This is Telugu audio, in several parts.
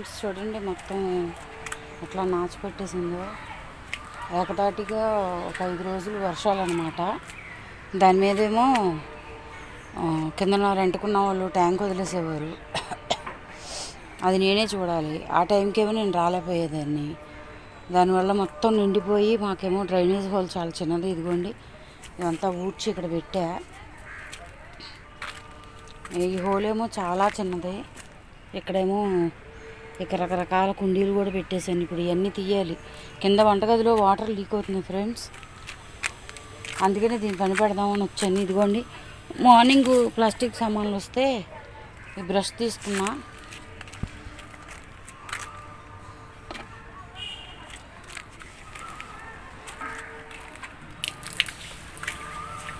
ఫ్రెండ్స్ చూడండి మొత్తం ఎట్లా నాచు పెట్టేసిందో ఏకదాటిగా ఒక ఐదు రోజులు వర్షాలు అనమాట దాని మీదేమో కింద కిందన రెంటుకున్న వాళ్ళు ట్యాంక్ వదిలేసేవారు. అది నేనే చూడాలి. ఆ టైంకేమో నేను రాలేకపోయేదాన్ని. దానివల్ల మొత్తం నిండిపోయి మాకేమో డ్రైనేజ్ హోల్ చాలా చిన్నది. ఇదిగోండి ఇదంతా ఊడ్చి ఇక్కడ పెట్టా. ఈ హోల్ ఏమో చాలా చిన్నది. ఇక్కడేమో ఇక రకరకాల కుండీలు కూడా పెట్టేశాను. ఇప్పుడు ఇవన్నీ తీయాలి. కింద వంటగదిలో వాటర్ లీక్ అవుతుంది ఫ్రెండ్స్ అందుకనే దీన్ని పని పెడదామని వచ్చాను. ఇదిగోండి మార్నింగ్ ప్లాస్టిక్ సామాన్లు వస్తే ఈ బ్రష్ తీసుకున్నా.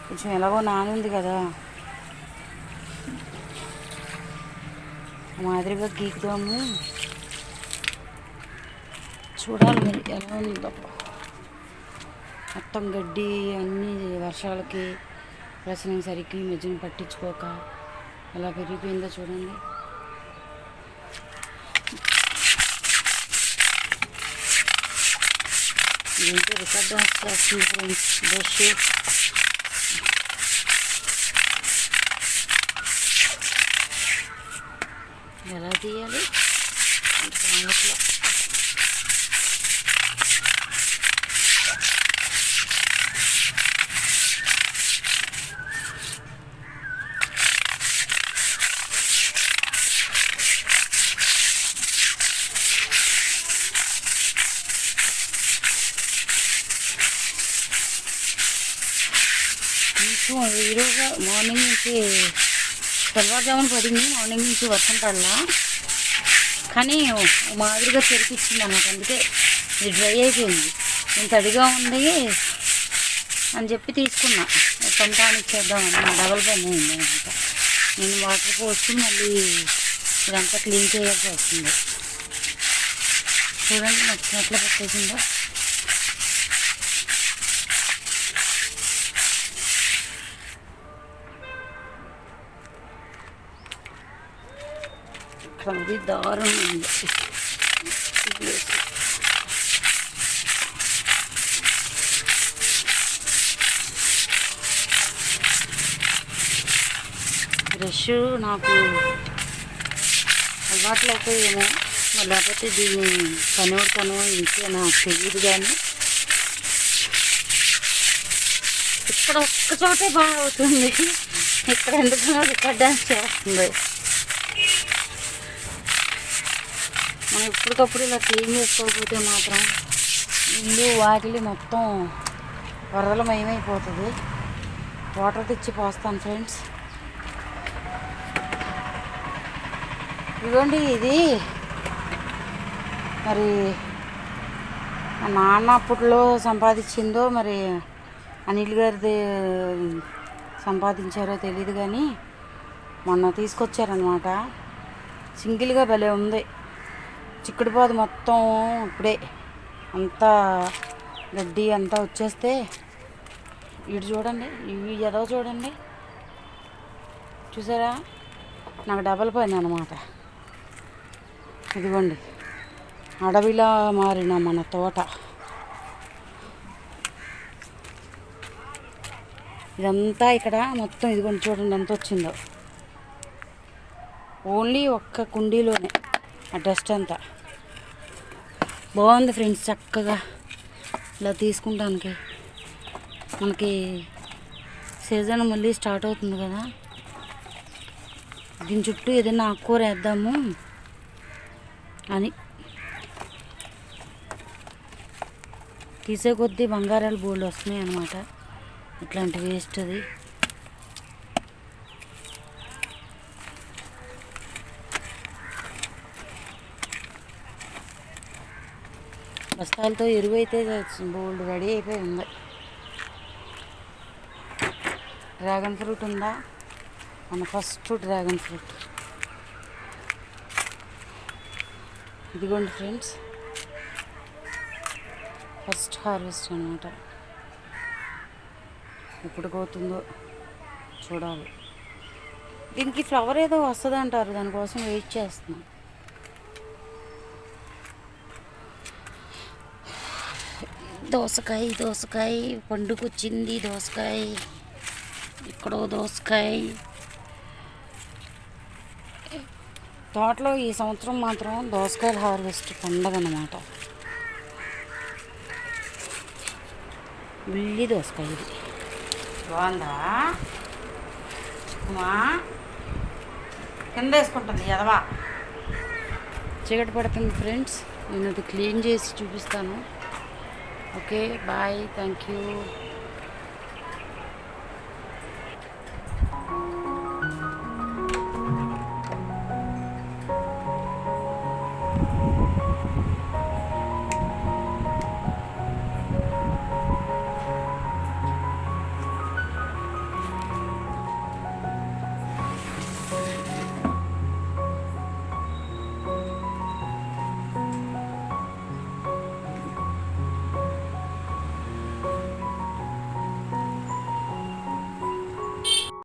కొంచెం ఎలాగో నానుంది కదా. మాదిరిగా గీకుదాము. చూడాలి మరి. ఎలా ఉందో మొత్తం గడ్డి అన్నీ వర్షాలకి ప్లస్ నేను సరిగ్గా ఈ మధ్యన పట్టించుకోక ఎలా పెరిగిపోయిందో చూడండి. ఏంటో రికార్డ్ చేస్తుంది ఫ్రెండ్స్? బ్రష్ ఎలా తీయాలి? రావట్లే. ఈరోజు మార్నింగ్ నుంచి తెల్లవారుజామున పడింది. మార్నింగ్ నుంచి వర్షం పడలా. కానీ మాదిరిగా తెరిపించింది అన్నమాట. అందుకే ఇది డ్రై అయిపోయింది. నేను తడిగా ఉంది అని చెప్పి తీసుకున్నా. పని కానిచ్చేద్దామని డబల్ పని అయింది అనమాట నేను వాటర్ పోసి మళ్ళీ ఇదంతా క్లీన్ చేయాల్సి వస్తుంది. చూడండి నచ్చినట్లు పెట్టేసిందో? ఇక్కడ ఉంది దారుణం ఉంది బ్రష్ నాకు అలవాటు లేకపోయేమో లేకపోతే దీన్ని కనుగొడతాను ఇంకే నాకు తెలియదు కానీ ఇక్కడ ఒక్క చోటే బాగా అవుతుంది ఇక్కడ ఎందుకనో రికార్డ్ డాన్స్ చేస్తుంది? మనం ఎప్పటికప్పుడు ఇలా క్లీన్ చేసుకోకపోతే మాత్రం ఇల్లు వాకిలి మొత్తం వరదలమయమైపోతుంది వాటర్ తెచ్చి పోస్తాను ఫ్రెండ్స్. ఇదిగోండి ఇది. మరి మా నాన్న అప్పట్లో సంపాదించిందో మరి అనిల్ గారిది సంపాదించారో తెలియదు కానీ మొన్న తీసుకొచ్చారనమాట సింగిల్గా భలే ఉంది. చిక్కుడుపాదు మొత్తం ఇప్పుడే. అంతా గడ్డి అంతా వచ్చేస్తే ఇటు చూడండి ఇవి ఎదవ చూడండి. చూసారా? నాకు డబల్ పని అనమాట ఇదిగోండి అడవిలా మారిన మన తోట. ఇదంతా ఇక్కడ మొత్తం ఇదిగోండి చూడండి ఎంత వచ్చిందో. ఓన్లీ ఒక్క కుండీలోనే. ఆ డస్ట్ అంతా. బాగుంది ఫ్రెండ్స్ చక్కగా ఇలా తీసుకుంటానికి. మనకి సీజన్ మళ్ళీ స్టార్ట్ అవుతుంది కదా. దీని చుట్టూ ఏదైనా ఆకుకూర వేద్దాము అని. తీసే కొద్దీ బంగారాలు బోల్డ్ వస్తున్నాయి అన్నమాట ఇట్లాంటి వేస్ట్ బస్తాలతో ఎరువు అయితే బోల్డ్ రెడీ అయిపోయి ఉంది. డ్రాగన్ ఫ్రూట్ ఉందా? మన ఫస్ట్ డ్రాగన్ ఫ్రూట్. ఇదిగోండి ఫ్రెండ్స్. ఫస్ట్ హార్వెస్ట్ అనమాట ఎప్పుడు పోతుందో చూడాలి. దీనికి ఫ్లవర్ ఏదో వస్తుంది అంటారు దానికోసం వెయిట్ చేస్తున్నాం. దోసకాయ దోసకాయ పండుకొచ్చింది దోసకాయ ఇక్కడో దోసకాయ. తోటలో ఈ సంవత్సరం మాత్రం దోసకాయల హార్వెస్ట్ పండగ అన్నమాట. ఉల్లి దోసకాయ ఇది. బాగుందా? అమ్మా కింద వేసుకుంటుంది ఎదవా. చీకటి పడుతుంది ఫ్రెండ్స్. నేను అది క్లీన్ చేసి చూపిస్తాను. okay bye. Thank you.